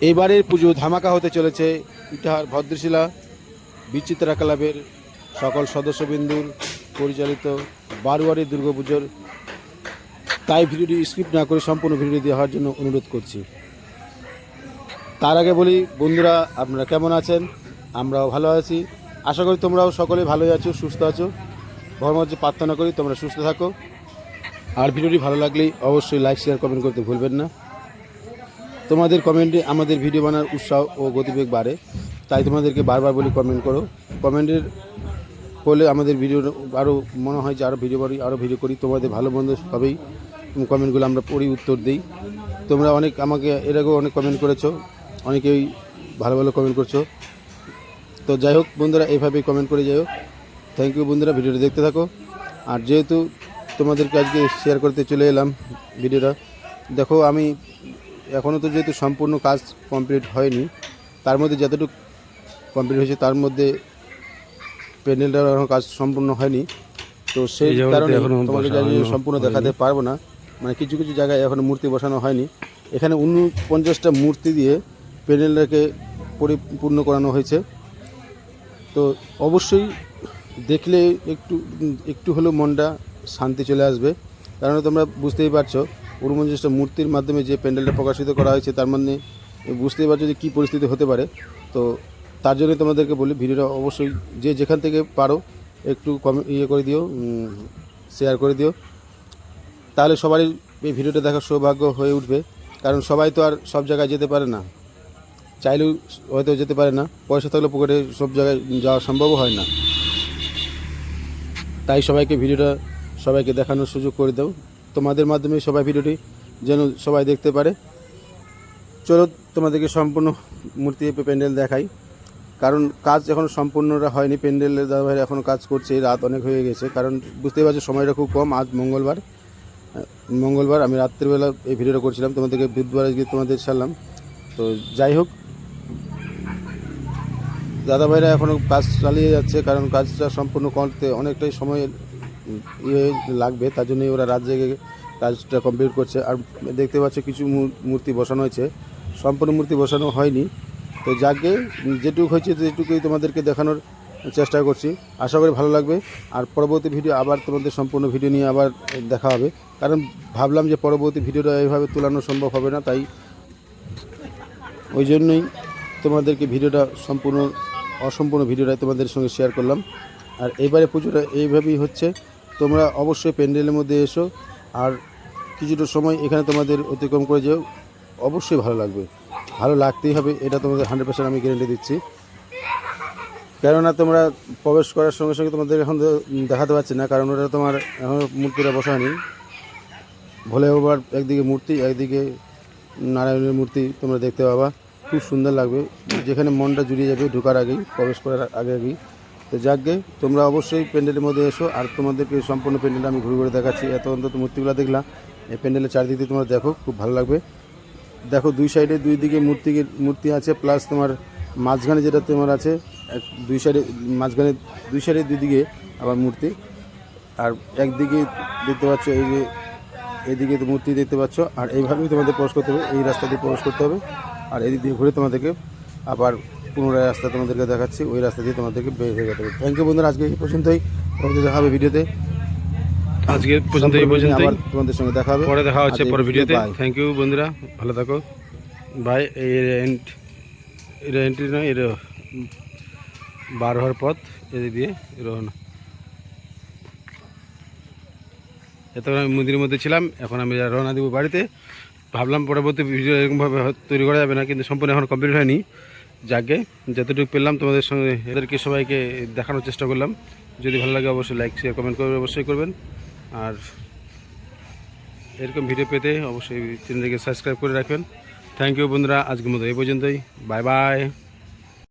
এইবারের পুজো ধামাকা হতে চলেছে ইটাহার ভদ্রশিলা বিচিত্রা ক্লাবের সকল সদস্যবিন্দুর পরিচালিত বারোয়ারি দুর্গাপুজোর। তাই ভিডিওটি স্কিপ না করে সম্পূর্ণ ভিডিও দেওয়ার জন্য অনুরোধ করছি। তার আগে বলি, বন্ধুরা, আপনারা কেমন আছেন? আমরাও ভালো আছি। আশা করি তোমরাও সকলে ভালোই আছো, সুস্থ আছো। ভগবান প্রার্থনা করি তোমরা সুস্থ থাকো। আর ভিডিওটি ভালো লাগলেই অবশ্যই লাইক শেয়ার কমেন্ট করতে ভুলবেন না। তোমাদের কমেন্টে আমাদের ভিডিও বানার উৎসাহ ও গতিবেগ বাড়ে, তাই তোমাদেরকে বারবার বলি কমেন্ট করো। কমেন্টের করলে আমাদের ভিডিও আরও মনে হয় যে আরও ভিডিও বাড়ি আরও ভিডিও করি। তোমাদের ভালো মন্দ সবেই কমেন্টগুলো আমরা পড়ি, উত্তর দিই। তোমরা অনেক আমাকে, এর আগেও অনেক কমেন্ট করেছ, অনেকেই ভালো ভালো কমেন্ট করছ। তো যাই হোক, বন্ধুরা, এইভাবেই কমেন্ট করে যাই হোক থ্যাংক ইউ বন্ধুরা, ভিডিওটা দেখতে থাকো। আর যেহেতু তোমাদেরকে আজকে শেয়ার করতে চলে এলাম ভিডিওটা দেখো আমি এখনও তো যেহেতু সম্পূর্ণ কাজ কমপ্লিট হয়নি তার মধ্যে যতটুকু কমপ্লিট হয়েছে তার মধ্যে প্যান্ডেলটার এখনও কাজ সম্পূর্ণ হয়নি। তো সেই কারণে এখনও তোমাকে জানিয়ে সম্পূর্ণ দেখাতে পারব না। মানে কিছু কিছু জায়গায় এখনও মূর্তি বসানো হয়নি। এখানে উনপঞ্চাশটা মূর্তি দিয়ে প্যান্ডেলটাকে পরিপূর্ণ করানো হয়েছে। তো অবশ্যই দেখলে একটু একটু হলেও মনটা শান্তি চলে আসবে। কারণ তোমরা বুঝতেই পারছ উনপঞ্চাশটা মূর্তির মাধ্যমে যে প্যান্ডেলটা প্রকাশিত করা হয়েছে, তার মানে বুঝতেই পারছ যে কী পরিস্থিতি হতে পারে। তো তার জন্য তোমাদেরকে বলি, ভিডিওটা অবশ্যই যে যেখান থেকে পারো একটু কম ইয়ে করে দিও শেয়ার করে দিও। তাহলে সবারই এই ভিডিওটা দেখার সৌভাগ্য হয়ে উঠবে। কারণ সবাই তো আর সব জায়গায় যেতে পারে না। চাইলেও হয়তো যেতে পারে না। পয়সা থাকলে পকেটে সব জায়গায় যাওয়া সম্ভব হয় না। তাই সবাইকে ভিডিওটা সবাইকে দেখানোর সুযোগ করে দাও। তোমাদের মাধ্যমে সবাই ভিডিওটি যেন সবাই দেখতে পারে। চলো তোমাদেরকে সম্পূর্ণ মূর্তি প্যান্ডেল দেখাই। কারণ কাজ এখনও সম্পূর্ণটা হয়নি, প্যান্ডেলের দাদাভাই এখনও কাজ করছে, রাত অনেক হয়ে গেছে। কারণ বুঝতেই পারছ, সময়টা খুব কম, আজ মঙ্গলবার। মঙ্গলবার আমি রাত্রিবেলা এই ভিডিওটা করছিলাম, তোমাদেরকে বুধবার আজকে তোমাদের ছাড়লাম। তো যাই হোক দাদা ভাইরা এখনও কাজ চালিয়ে যাচ্ছে, কারণ কাজটা সম্পূর্ণ করতে অনেকটাই সময় ইয়ে লাগবে, তার জন্যই ওরা রাত জেগে কাজটা কমপ্লিট করছে। আর দেখতে পাচ্ছ কিছু মূর- মূর্তি বসানো হয়েছে। সম্পূর্ণ মূর্তি বসানো হয়নি। তো যাকে যেটুকু হয়েছে যেটুকুই তোমাদেরকে দেখানোর চেষ্টা করছি। আশা করি ভালো লাগবে। আর পরবর্তী ভিডিও আবার তোমাদের সম্পূর্ণ ভিডিও নিয়ে আবার দেখা হবে। কারণ ভাবলাম যে পরবর্তী ভিডিওটা এইভাবে তোলানো সম্ভব হবে না, তাই ওই জন্যই তোমাদেরকে ভিডিওটা সম্পূর্ণ, অসম্পূর্ণ ভিডিওটা তোমাদের সঙ্গে শেয়ার করলাম। আর এবারে পুজোটা এইভাবেই হচ্ছে। তোমরা অবশ্যই প্যান্ডেলের মধ্যে এসো। আর কিছুটা সময় এখানে তোমাদের অতিক্রম করে যেও। অবশ্যই ভালো লাগবে। ভালো লাগতেই হবে, এটা তোমাদের হান্ড্রেড পার্সেন্ট আমি গ্যারেন্টি দিচ্ছি। কেননা তোমরা প্রবেশ করার সঙ্গে সঙ্গে তোমাদের এখন দেখাতে পারছি না, কারণ ওটা তোমার এখন মূর্তিটা বসায়নি ভোলে বাবার একদিকে মূর্তি, একদিকে নারায়ণের মূর্তি তোমরা দেখতে পাবা। খুব সুন্দর লাগবে। যেখানে মনটা জুড়িয়ে যাবে ঢোকার আগেই, প্রবেশ করার আগে আগেই। তো যাকগে, তোমরা অবশ্যই প্যান্ডেলের মধ্যে এসো, আর তোমাদেরকে সম্পূর্ণ প্যান্ডেলটা আমি ঘুরে ঘুরে দেখাচ্ছি। এত অন্তত মূর্তিগুলো দেখলাম, এই প্যান্ডেলের চারিদিকে তোমরা দেখো, খুব ভালো লাগবে। দেখো, দুই সাইডে দুই দিকে মূর্তি মূর্তি আছে প্লাস তোমার মাঝখানে যেটা তোমার আছে, এক, দুই সাইডে মাঝখানে, দুই সাইডে দুই দিকে আবার মূর্তি। আর একদিকে দেখতে পাচ্ছ এই যে, এদিকে মূর্তি দেখতে পাচ্ছ, আর এইভাবেই তোমাদের প্রবেশ করতে হবে, এই রাস্তা দিয়ে প্রবেশ করতে হবে। আর এদিক দিয়ে ঘুরে তোমাদেরকে আবার পুনরায় রাস্তা তোমাদেরকে দেখাচ্ছি ওই রাস্তা দিয়ে তোমাদেরকে বের হয়ে যেতে হবে। থ্যাংক ইউ বন্ধুরা আজকে এই পর্যন্তই। তোমাদের দেখা হবে ভিডিওতে। আজকে পর্যন্ত এই পর্যন্ত আবার তোমাদের সঙ্গে দেখা হবে। পরে দেখা হচ্ছে পরের ভিডিওতে। থ্যাংক ইউ বন্ধুরা ভালো থাকো। বাই এই এন্ট এটা এন্ট্রি নয় এটা বার হওয়ার পথ এদিক দিয়ে রওনা। এতক্ষণ আমি মন্দিরের মধ্যে ছিলাম এখন আমি রওনা দিব বাড়িতে। ভাবলাম পরবর্তী ভিডিও এরকমভাবে তৈরি করা যাবে না কিন্তু সম্পূর্ণ এখন কমপ্লিট হয়নি। যাকে যতটুকু পেলাম তোমাদের সঙ্গে, এদেরকে সবাইকে দেখানোর চেষ্টা করলাম। যদি ভালো লাগে অবশ্যই লাইক শেয়ার কমেন্ট করবেন অবশ্যই করবেন। আর এরকম ভিডিও পেতে অবশ্যই চ্যানেলটিকে সাবস্ক্রাইব করে রাখবেন। থ্যাংক ইউ বন্ধুরা, আজকের মতো এই পর্যন্তই। Bye bye